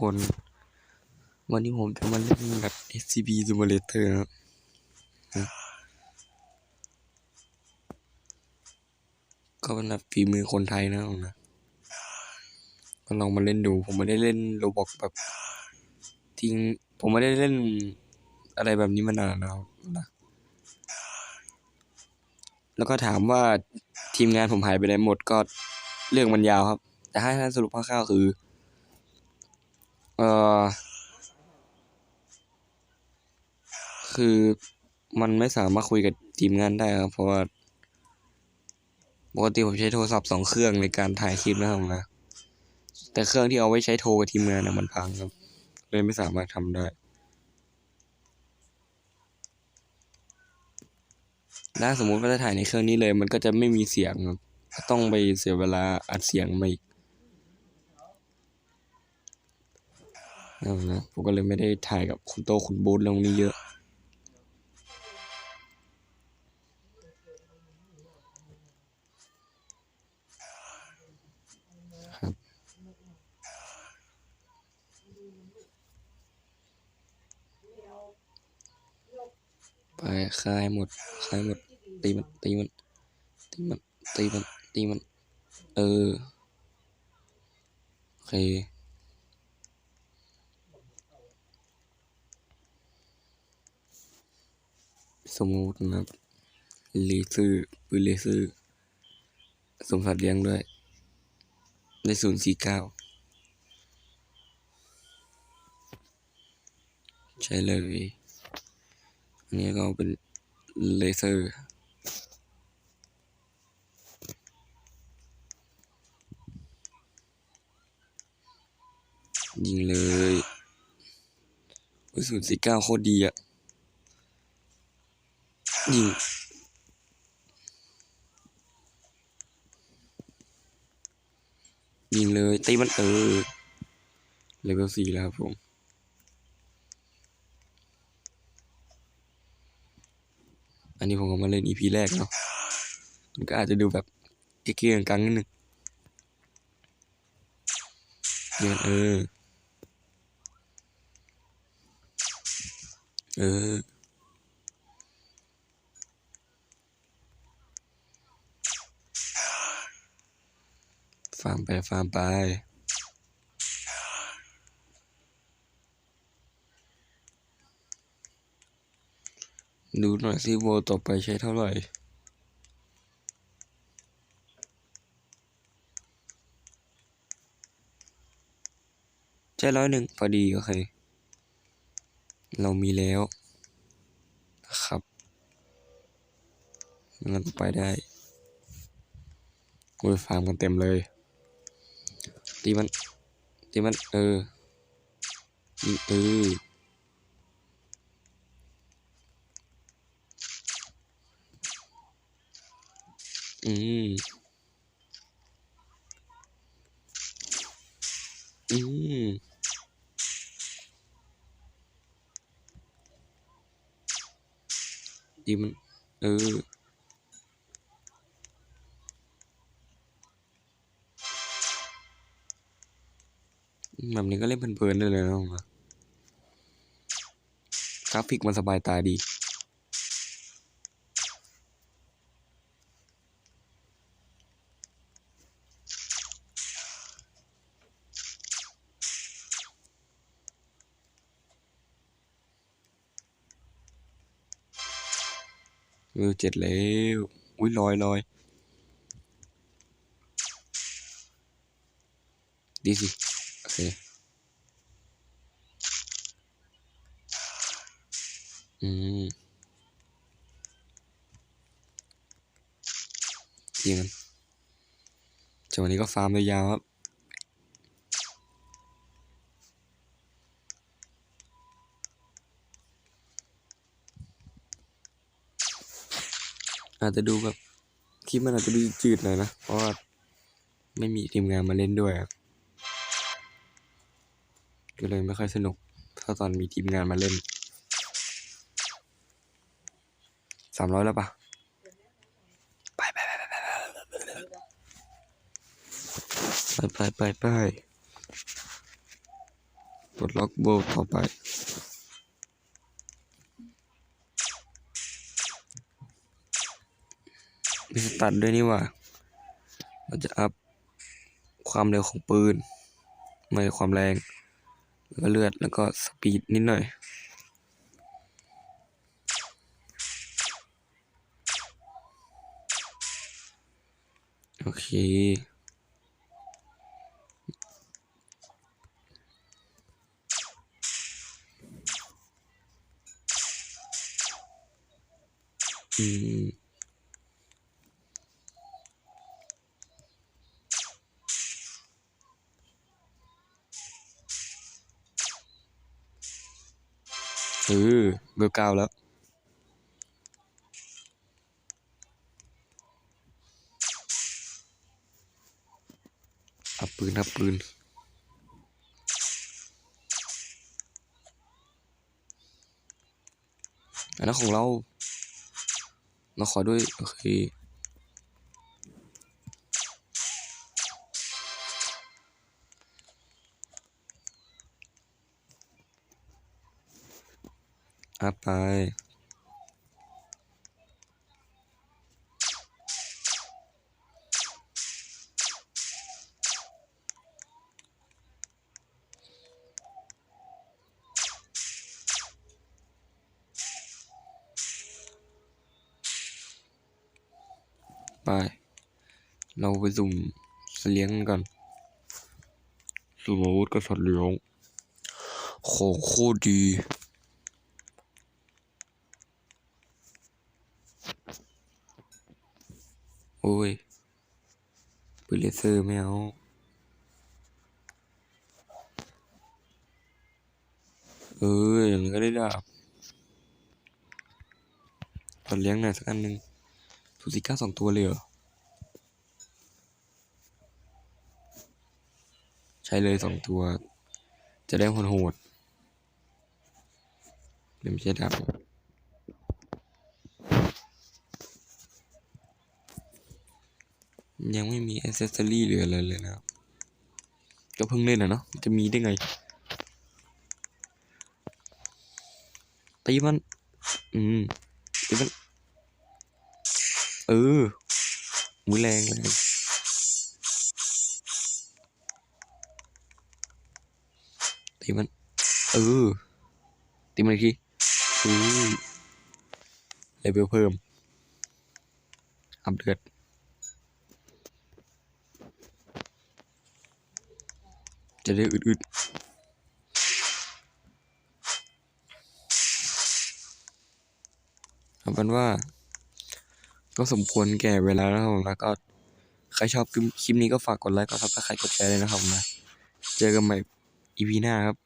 คน วันนี้ผมจะมาเล่นแบบ SCP Simulator นะครับก็เป็นแบบฝีมือคนไทยนะครับนะก็ลองมาเล่นดู ผมไม่ได้เล่นโรบอกแบบทิ้งผมไม่ได้เล่นอะไรแบบนี้มานานแล้วนะแล้วก็ถามว่าทีมงานผมหายไปไหนหมดก็เรื่องมันยาวครับ แต่ให้ท่านสรุปคร่าวๆคือ เออคือมันไม่สามารถคุยกับทีมงานได้ครับ เพราะว่าปกติผมใช้โทรศัพท์สองเครื่องในการถ่ายคลิปนะครับนะแต่เครื่องที่เอาไว้ใช้โทรกับทีมงานนะมันพังครับ เลยไม่สามารถทำได้ ถ้าสมมุติว่าจะถ่ายในเครื่องนี้เลย มันก็จะไม่มีเสียงครับต้องไปเสียเวลาอัดเสียงมาอีก นั่นนะผมก็เลยไม่ได้ถ่ายกับคุณโตคุณบูธลงนี้เยอะ ครับ ไปคลายหมดคลายหมด ตีมัน ตีมัน ตีมัน ตีมัน ตีมัน เออ โอเค สมมุตินะครับลเซอร์ปืนเลเซอร์สมสัตว์เลี้ยงด้วย ได้ศูนย์สี่เก้าใช่เลย อันนี้ก็เป็นเลเซอร์ยิงเลยศูนย์สี่เก้าโคตรดีอะ ยิงยิงเลยตีมันเออเลเวลสี่แล้วครับผมอันนี้ผมก็มาเล่น EP แรกเนาะมันก็อาจจะดูแบบเก๊กๆกังนิดนึงเนียเออ เออ ฟาร์มไปฟาร์มไปดูหน่อยสิโวต่อไปใช้เท่าไหร่ ใช่ร้อยหนึ่งพอดีโอเค เรามีแล้วนะครับงั้นไปได้โอ้ยฟาร์มกันเต็มเลย ตีมัน ตีมัน เออเอออืม อืมดีมัน เออ แบบนี้ก็เล่นเพลินๆได้เลยนะผมว่ากราฟิกมันสบายตาดีวิวเจ็ดแล้ว อุ้ยลอยลอยดีสิ โอเคอืมยิงมันจังหวะนี้ก็ฟาร์มยาวครับอาจจะดูแบบคลิปมันอาจจะดูจืดหน่อยนะ เพราะว่าไม่มีทีมงานมาเล่นด้วยครับ ก็เลยไม่ค่อยสนุกถ้าตอนมีทีมงานมาเล่นสามร้อยแล้วปะไปไปไปไปไปไปไปไปไปลดล็อกโบต่อไปมีสตัดด้วยนี่ว่าเราจะอัพความเร็วของปืนไม่ความแรง แล้วก็เลือดแล้วก็สปีดนิดหน่อย โอเคอืม เออเบอร์เก้าแล้วอับปืนอับปืนอันนั้นของเรา เราขอด้วย โอเค อัพไป ไป เราไปสุ่มเสเลียงกัน สุ่มอาวุธกับสัตว์เลี้ยงของโคตรดี อ้ยปืนเลเซอร์ไม่เอาเอออย่างนี้ก็ได้ดาบสัตว์เลี้ยงหน่อยสักอันหนึ่งทูซิก้าสองตัวเลยเหรอ ใช้เลยสองตัว จะได้โหดๆเดี๋ยวไม่ใช่ดาบ ยังไม่มีอ c เซสซอรี่เหลืออะไรเลยนะครับ ก็เพิ่งเล่นอะเนาะจะมีได้ไงตีมัน อืมตีมัน เออมือแรงแรงตีมัน เออตีมันอีกทีอือเลเวลเพิ่มอัพเลือด จะได้อึดๆเอาเป็นว่า ก็สมควรแก่เวลาแล้วครับผมแล้วก็ใครชอบคลิปนี้ก็ฝากกดไลค์กดซับสไครต์กดแชร์เลยนะครับผมนะ เจอกันใหม่ EP หน้าครับ